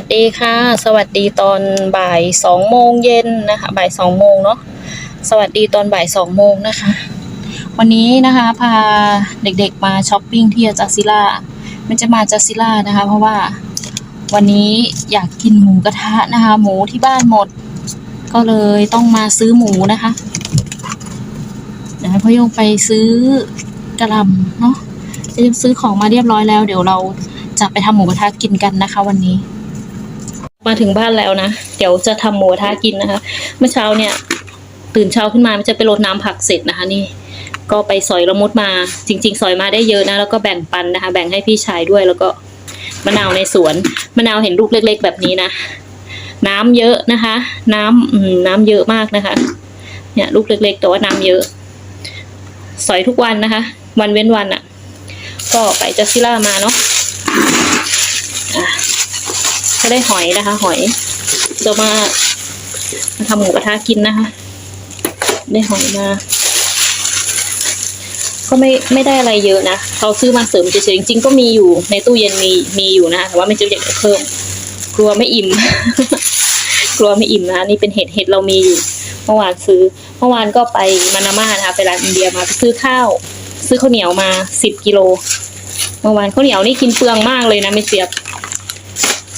วัสดีค่ะ สวัสดีตอนบ่ายสองโมงเย็นนะคะบ่ายสองโมงเนาะสวัสดีตอนบ่ายสองโมงนะคะ วันนี้นะคะพาเด็กๆมาช้อปปิ้งที่จัสซิล่ามันจะมาจัสซิล่านะคะ เพราะว่าวันนี้อยากกินหมูกระทะนะคะ หมูที่บ้านหมด ก็เลยต้องมาซื้อหมูนะคะเดี๋ยวพ่อโยงไปซื้อกระลำเนาะจะซื้อของมาเรียบร้อยแล้ว เดี๋ยวเราจะไปทำหมูกระทะกินกันนะคะวันนี้ มาถึงบ้านแล้วนะ เดี๋ยวจะทำหมูทะกินนะคะ เมื่อเช้าเนี่ย ตื่นเช้าขึ้นมามันจะไปรดน้ำผักเสร็จนะคะ นี่ ก็ไปสอยละมุดมา จริง ๆ สอยมาได้เยอะนะ แล้วก็แบ่งปันนะคะ แบ่งให้พี่ชายด้วย แล้วก็มะนาวในสวน มะนาวเห็นลูกเล็ก ๆ แบบนี้นะ น้ำเยอะนะคะ น้ำอืมน้ำเยอะมากนะคะ เนี่ยลูกเล็ก ๆ แต่ว่าน้ำเยอะ สอยทุกวันนะคะ วันเว้นวันอะ่ะ ก็ไปจัสซิล่ามาเนาะ ก็ได้หอยนะคะ หอยจะมามาทำหมูกระทะกินนะคะ ได้หอยมา ก็ไม่ไม่ได้อะไรเยอะนะเขาซื้อมาเสริมเฉยๆจริงๆก็มีอยู่ในตู้เย็นมีมีอยู่นะแต่ว่าไม่จะอยากเพิ่ม กลัวไม่อิ่ม กลัวไม่อิ่มนะนี่เป็นเห็ดเห็ดเรามีอยู่เมื่อวานซื้อเมื่อวานก็ไปมานาม่านะคะไปร้านอินเดียมาซื้อข้าว ซื้อข้าวเหนียวมาสิบกิโลเมื่อวานข้าวเหนียวนี่กินเปลืองมากเลยนะไม่เสียบ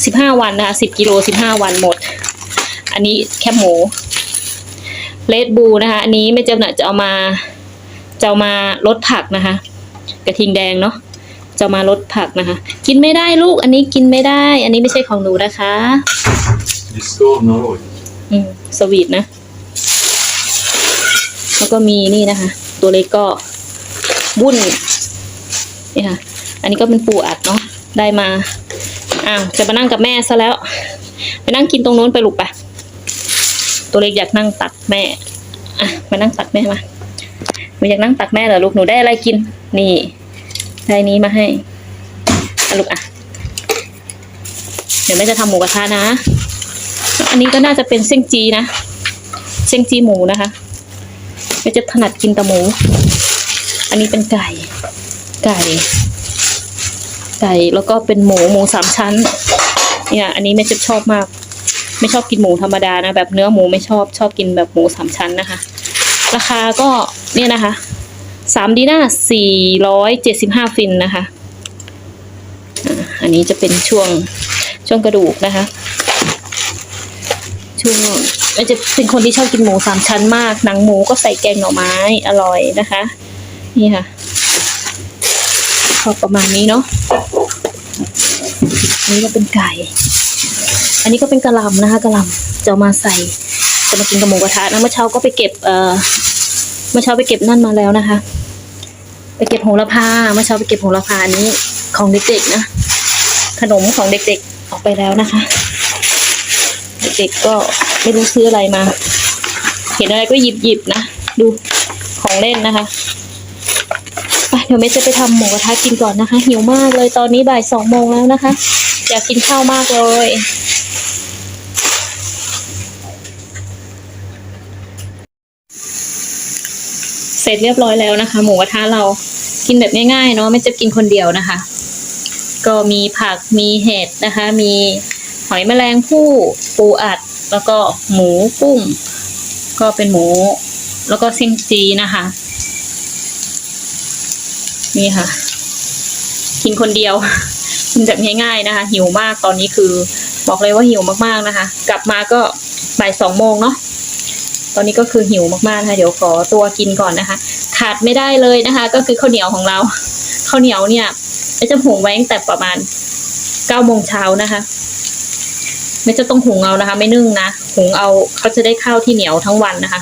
สิบห้าวันนะคะสิบกิโลสิบห้าวันหมด อันนี้แคบหมูเลดบูนะคะ อันนี้ไม่เจ้าหน่ะจะเอามาจะเอามาลดผักนะคะ กระทิงแดงเนาะจะเอามาลดผักนะคะ กินไม่ได้ลูก อันนี้กินไม่ได้ อันนี้ไม่ใช่ของหนูนะคะ Di storno voi. อืมสวีทนะ แล้วก็มีนี่นะคะ ตัวเล็กก็บุ้นนี่ค่ะ อันนี้ก็เป็นปูอัดเนาะได้มา อ้าวจะมานั่งกับแม่ซะแล้ว ไปนั่งกินตรงนู้นไปลูกไปตัวเล็กอยากนั่งตักแม่อะมานั่งตักแม่มาหนูอยากนั่งตักแม่เหรอลูกหนูได้อะไรกิน นี่ได้นี้มาให้อลูกอะ เดี๋ยวแม่จะทำหมูกระทะนะ อันนี้ก็น่าจะเป็นเส้นจีนะเส้นจีหมูนะคะไม่จะถนัดกินแต่หมู อันนี้เป็นไก่ ไก่ ไก่แล้วก็เป็นหมูหมูสามชั้น เนี่ย อันนี้ไม่จะชอบมาก ไม่ชอบกินหมูธรรมดานะแบบเนื้อหมูไม่ชอบชอบกินแบบหมูสามชั้นนะคะ ราคาก็เนี่ยนะคะสามดีน่าสี่ร้อยเจ็ดสิบห้าฟินนะคะอันนี้จะเป็นช่วงช่วงกระดูกนะคะ ช่วงมันจะเป็นคนที่ชอบกินหมูสามชั้นมาก หนังหมูก็ใส่แกงหน่อไม้อร่อยนะคะ นี่ค่ะ พอประมาณนี้เนาะอันนี้ก็เป็นไก่ อันนี้ก็เป็นกระหลำนะคะกระหลำจะมาใส่จะมากินกับหมูกระทะนะเมื่อเช้าก็ไปเก็บเอ่อเมื่อเช้าไปเก็บนั่นมาแล้วนะคะ ไปเก็บโหระพาเมื่อเช้าไปเก็บโหระพาอันนี้ของเด็กๆนะขนมของเด็กๆออกไปแล้วนะคะ เด็กๆก็ไม่รู้ซื้ออะไรมา เห็นอะไรก็หยิบหยิบๆนะ ดูของเล่นนะคะ ดี๋ยวเมย์จะไปทำหมูกระทะกินก่อนนะคะ หิวมากเลยตอนนี้บ่ายสองโมงแล้วนะคะ อยากกินข้าวมากเลยเสร็จเรียบร้อยแล้วนะคะ หมูกระทะเรากินแบบง่ายๆเนาะไม่จะกินคนเดียวนะคะ ก็มีผักมีเห็ดนะคะ มีหอยแมลงภู่ปูอัด แล้วก็หมูกุ้ง ก็เป็นหมู แล้วก็เส้นจีนะคะ นี่ค่ะ กินคนเดียว กินแบบง่ายๆนะคะ หิวมากตอนนี้คือ บอกเลยว่าหิวมากๆนะคะ กลับมาก็บ่ายสองโมงเนาะตอนนี้ก็คือหิวมากๆนะคะเดี๋ยวขอตัวกินก่อนนะคะ ขาดไม่ได้เลยนะคะ ก็คือข้าวเหนียวของเราข้าวเหนียวเนี่ยจะหุงไว้ตั้งแต่ประมาณเก้าโมงเช้านะคะไม่จะต้องหุงเอานะคะ ไม่นึ่งนะหุงเอาเขาจะได้ข้าวที่เหนียวทั้งวันนะคะ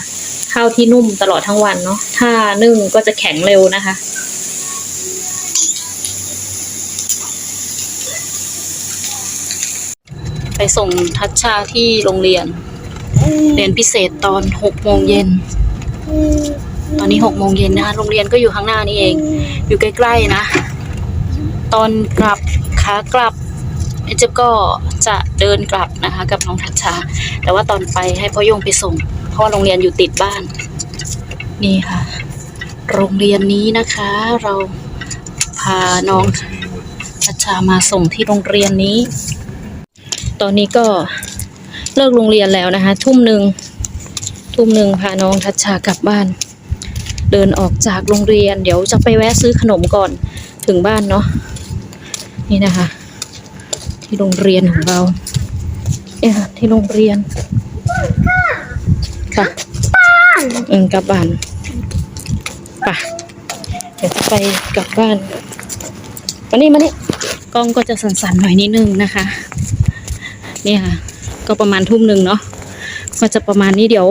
ข้าวที่นุ่มตลอดทั้งวันเนาะถ้านึ่งก็จะแข็งเร็วนะคะ ไปส่งทัชชาที่โรงเรียน เรียนพิเศษตอนหกโมงเย็น ตอนนี้หกโมงเย็นนะคะ โรงเรียนก็อยู่ข้างหน้านี่เอง อยู่ใกล้ๆนะ ตอนกลับขากลับเอเจบก็จะเดินกลับนะคะ กับน้องทัชชา แต่ว่าตอนไปให้พ่อโยงไปส่ง เพราะว่าโรงเรียนอยู่ติดบ้าน นี่ค่ะ โรงเรียนนี้นะคะ เราพาน้องทัชชามาส่งที่โรงเรียนนี้ ตอนนี้ก็เลิกโรงเรียนแล้วนะคะ ทุ่มหนึ่งทุ่มหนึ่งพาน้องทัชชากลับบ้าน เดินออกจากโรงเรียน เดี๋ยวจะไปแวะซื้อขนมก่อนถึงบ้านเนาะนี่นะคะ ที่โรงเรียนของเราเอ๊ะที่โรงเรียนค่ะอืมกลับบ้านไปเดี๋ยวจะไปกลับบ้านมานี่มานี่กล้องก็จะสั่นๆหน่อยนิดนึงนะคะ นี่ค่ะ ก็ประมาณทุ่มหนึ่งเนาะก็จะประมาณนี้เดี๋ยว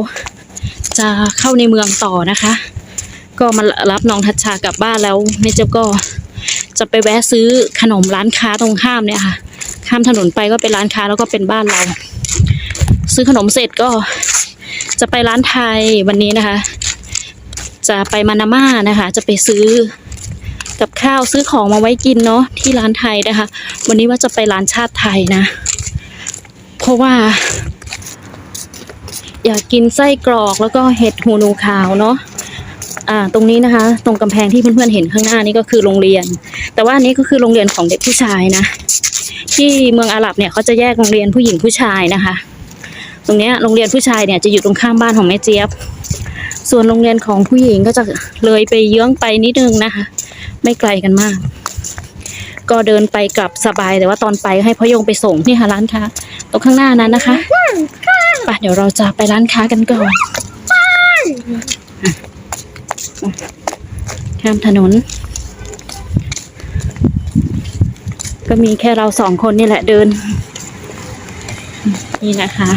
จะเข้าในเมืองต่อนะคะ ก็มารับน้องทัชชากลับบ้านแล้วแม่เจ๊ยบก็จะไปแวะซื้อขนมร้านค้าตรงข้ามเนี่ยค่ะ ข้ามถนนไปก็เป็นร้านค้าแล้วก็เป็นบ้านเรา ซื้อขนมเสร็จก็จะไปร้านไทยวันนี้นะคะ จะไปมานาม่านะคะ จะไปซื้อกับข้าวซื้อของมาไว้กินเนาะที่ร้านไทยนะคะ วันนี้ว่าจะไปร้านชาติไทยนะ ราะว่า อยากกินไส้กรอกแล้วก็เห็ดหูหนูขาวเนาะอ่าตรงนี้นะคะ ตรงกำแพงที่เพื่อนๆเห็นข้างหน้านี่ก็คือโรงเรียน แต่ว่าอันนี้ก็คือโรงเรียนของเด็กผู้ชายนะ ที่เมืองอาหรับเนี่ยเขาจะแยกโรงเรียนผู้หญิงผู้ชายนะคะ ตรงเนี้ยโรงเรียนผู้ชายเนี่ยจะอยู่ตรงข้ามบ้านของแม่เจี๊ยบ ส่วนโรงเรียนของผู้หญิงก็จะเลยไปเยื้องไปนิดนึงนะคะ ไม่ไกลกันมาก ก็เดินไปกลับสบายแต่ว่าตอนไปให้พ่อยงไปส่งนี่ค่ะร้านค้าตรงข้างหน้านั้นนะคะไปเดี๋ยวเราจะไปร้านค้ากันก่อนอะข้ามถนน ก็มีแค่เราสองคนนี่แหละเดิน นี่นะคะ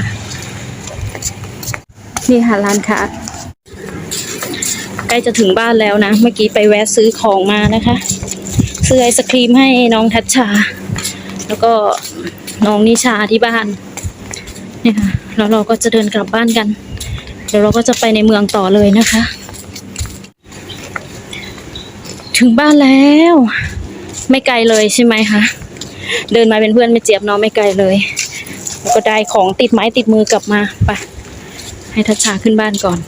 นี่ค่ะร้านค้าใกล้จะถึงบ้านแล้วนะ เมื่อกี้ไปแวะซื้อของมานะคะ ซื้อไอศครีมให้น้องทัชชา แล้วก็น้องนิชาที่บ้านเนี่ยค่ะแล้วเราก็จะเดินกลับบ้านกัน เดี๋ยวเราก็จะไปในเมืองต่อเลยนะคะ ถึงบ้านแล้ว ไม่ไกลเลยใช่ไหมคะเดินมาเป็นเพื่อนไม่เจี๊ยบเนาะไม่ไกลเลยแล้วก็ได้ของติดไม้ติดมือกลับมาไปให้ทัชชาขึ้นบ้านก่อน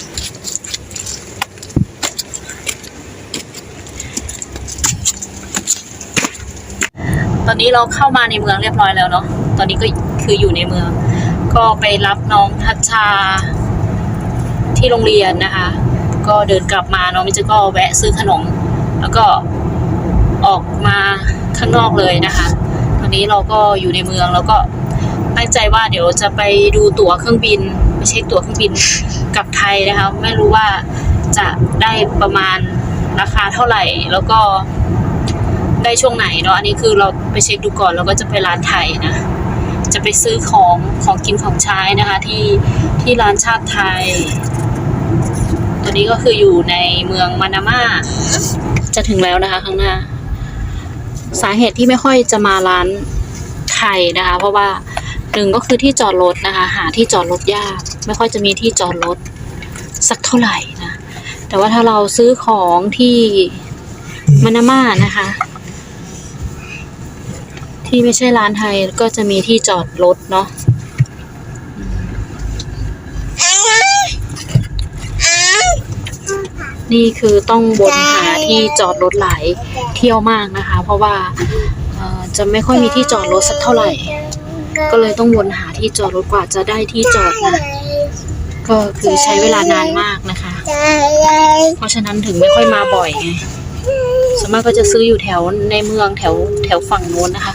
ตอนนี้เราเข้ามาในเมืองเรียบร้อยแล้วเนาะ ตอนนี้ก็คืออยู่ในเมือง ก็ไปรับน้องทัชชาที่โรงเรียนนะคะ ก็เดินกลับมาน้องมิจะก็แวะซื้อขนม แล้วก็ออกมาข้างนอกเลยนะคะ ตอนนี้เราก็อยู่ในเมืองแล้วก็ตั้งใจว่าเดี๋ยวจะไปดูตั๋วเครื่องบินไปเช็คตั๋วเครื่องบินกลับไทยนะคะ ไม่รู้ว่าจะได้ประมาณราคาเท่าไหร่ แล้วก็ ได้ช่วงไหนเนาะอันนี้คือเราไปเช็คดูก่อนแล้วก็จะไปร้านไทยนะ จะไปซื้อของของกินของใช้นะคะที่ที่ร้านชาติไทยตอนนี้ก็คืออยู่ในเมืองมานาม่าจะถึงแล้วนะคะข้างหน้า สาเหตุที่ไม่ค่อยจะมาร้านไทยนะคะ เพราะว่าหนึ่งก็คือที่จอดรถนะคะ หาที่จอดรถยาก ไม่ค่อยจะมีที่จอดรถสักเท่าไหร่นะ แต่ว่าถ้าเราซื้อของที่มานาม่านะคะ ที่ไม่ใช่ร้านไทยก็จะมีที่จอดรถเนาะนี่คือต้องวนหาที่จอดรถหลายเที่ยวมากนะคะ เพราะว่าจะไม่ค่อยมีที่จอดรถสักเท่าไหร่ ก็เลยต้องวนหาที่จอดรถกว่าจะได้ที่จอดนะก็คือใช้เวลานานมากนะคะ เพราะฉะนั้นถึงไม่ค่อยมาบ่อยไงส่วนมากก็จะซื้ออยู่แถวในเมืองแถวแถวฝั่งโน้นนะคะ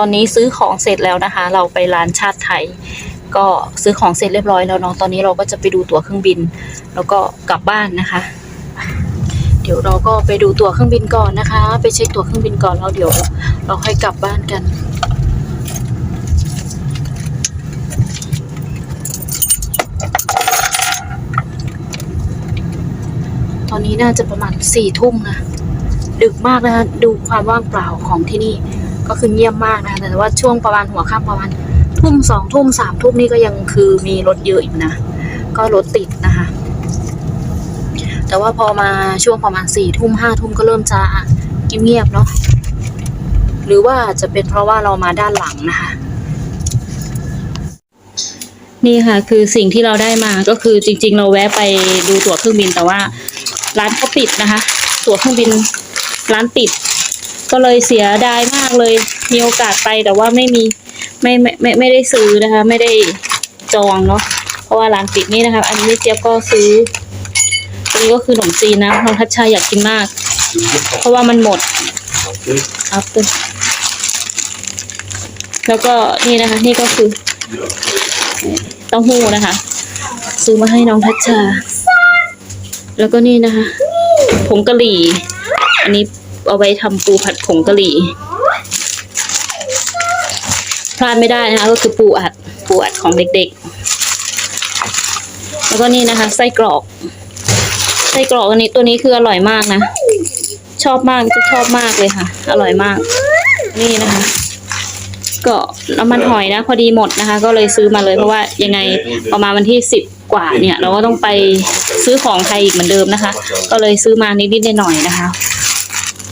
ตอนนี้ซื้อของเสร็จแล้วนะคะ เราไปร้านชาติไทย ก็ซื้อของเสร็จเรียบร้อยแล้วเนาะตอนนี้เราก็จะไปดูตั๋วเครื่องบิน แล้วก็กลับบ้านนะคะ เดี๋ยวเราก็ไปดูตั๋วเครื่องบินก่อนนะคะ ไปเช็คตั๋วเครื่องบินก่อนแล้วเดี๋ยว เราค่อยกลับบ้านกันตอนนี้น่าจะประมาณสี่ทุ่มนะดึกมากนะคะดูความว่างเปล่าของที่นี่ ก็คือเงียบมากนะแต่ว่าช่วงประมาณหัวค่ำประมาณทุ่มสองทุ่มสามทุ่มนี่ก็ยังคือมีรถเยอะอยู่นะ ก็รถติดนะคะ แต่ว่าพอมาช่วงประมาณสี่ทุ่มห้าทุ่มก็เริ่มจะเงียบๆเนาะหรือว่าจะเป็นเพราะว่าเรามาด้านหลังนะคะ นี่ค่ะ คือสิ่งที่เราได้มาก็คือจริง ๆ เราแวะไปดูตั๋วเครื่องบินแต่ว่าร้านเขาปิดนะคะ ตั๋วเครื่องบินร้านปิด ก็เลยเสียดายมากเลย มีโอกาสไปแต่ว่าไม่มีไม่ไม่ไม่ไม่ได้ซื้อนะคะ ไม่ได้จองเนาะเพราะว่าร้านปิดนี่นะคะอันนี้เจี๊ยบก็ซื้ออันนี้ก็คือขนมจีนนะน้องทัชชาอยากกินมาก เพราะว่ามันหมดครับแล้วก็นี่นะคะ นี่ก็คือเต้าหู้นะคะ ซื้อมาให้น้องทัชชา แล้วก็นี่นะคะผงกะหรี่ อันนี้ เอาไว้ทำปูผัดผงกะหรี่พลาดไม่ได้นะคะก็คือปูอัดปูอัดของเด็กๆ แล้วก็นี่นะคะ ไส้กรอกไส้กรอกอันนี้ตัวนี้คืออร่อยมากนะ ชอบมากจะชอบมากเลยค่ะ อร่อยมาก นี่นะคะ ก็น้ำมันหอยนะ พอดีหมดนะคะ ก็เลยซื้อมาเลยเพราะว่ายังไงประมาณวันที่สิบกว่าเนี่ย เราก็ต้องไปซื้อของไทยอีกเหมือนเดิมนะคะ ก็เลยซื้อมานิดๆหน่อยๆนะคะ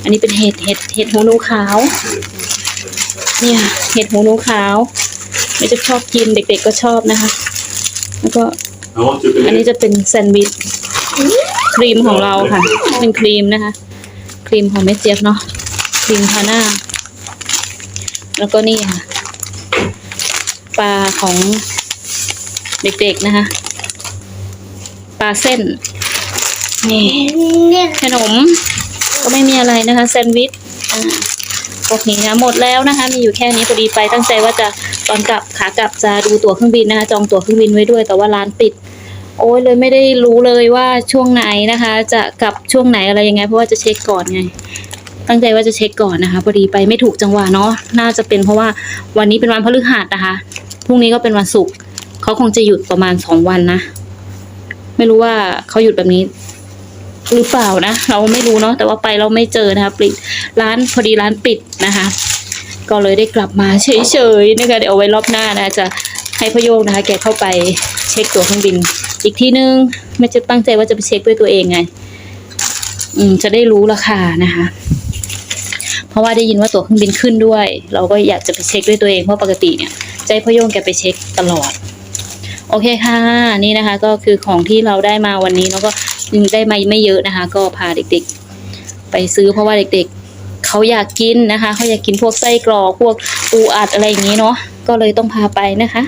อันนี้เป็นเห็ดเห็ดเห็ดหูหนูขาว เนี่ยเห็ดหูหนูขาวไม่จะชอบกินเด็ก ๆก็ชอบนะคะ แล้วก็ I want to อันนี้ believe. จะเป็นแซนด์วิชครีมของเราค่ะ เป็นครีมนะคะ ครีมของแม่เจี๊ยบเนาะครีมทาหน้า แล้วก็นี่ค่ะปลาของเด็กๆนะคะปลาเส้นนี่ขนม ก็ไม่มีอะไรนะคะแซนด์วิชอ่าพวกนี้นะหมดแล้วนะคะ มีอยู่แค่นี้พอดีไปตั้งใจว่าจะตอนกลับขากลับจะดูตั๋วเครื่องบินนะคะ จองตั๋วเครื่องบินไว้ด้วยแต่ว่าร้านปิด โอ้ยเลยไม่ได้รู้เลยว่าช่วงไหนนะคะ จะกลับช่วงไหนอะไรยังไง เพราะว่าจะเช็คก่อนไง ตั้งใจว่าจะเช็คก่อนนะคะพอดีไปไม่ถูกจังหวะเนาะน่าจะเป็นเพราะว่าวันนี้เป็นวันพฤหัสนะคะพรุ่งนี้ก็เป็นวันศุกร์เขาคงจะหยุดประมาณสองวันนะไม่รู้ว่าเขาหยุดแบบนี้ หรือเปล่านะ เราไม่รู้เนาะแต่ว่าไปเราไม่เจอนะคะปิดร้านพอดีร้านปิดนะคะ ก็เลยได้กลับมาเฉยๆนะคะเดี๋ยวเอาไว้รอบหน้านะจะให้พโยงนะคะ แกเข้าไปเช็คตัวเครื่องบิน อีกทีนึงไม่จะตั้งใจว่าจะไปเช็คด้วยตัวเองไง อืมจะได้รู้ราคานะคะ เพราะว่าได้ยินว่าตัวเครื่องบินขึ้นด้วย เราก็อยากจะไปเช็คด้วยตัวเองเพราะปกติเนี่ยใจพโยงแกไปเช็คตลอด โอเคค่ะ นี่นะคะ ก็คือของที่เราได้มาวันนี้แล้วก็ ยังได้มาไม่เยอะนะคะ ก็พาเด็กๆ ไปซื้อเพราะว่าเด็กๆเขาอยากกินนะคะเขาอยากกินพวกไส้กรอกพวกปูอัดอะไรอย่างนี้เนาะก็เลยต้องพาไปนะคะ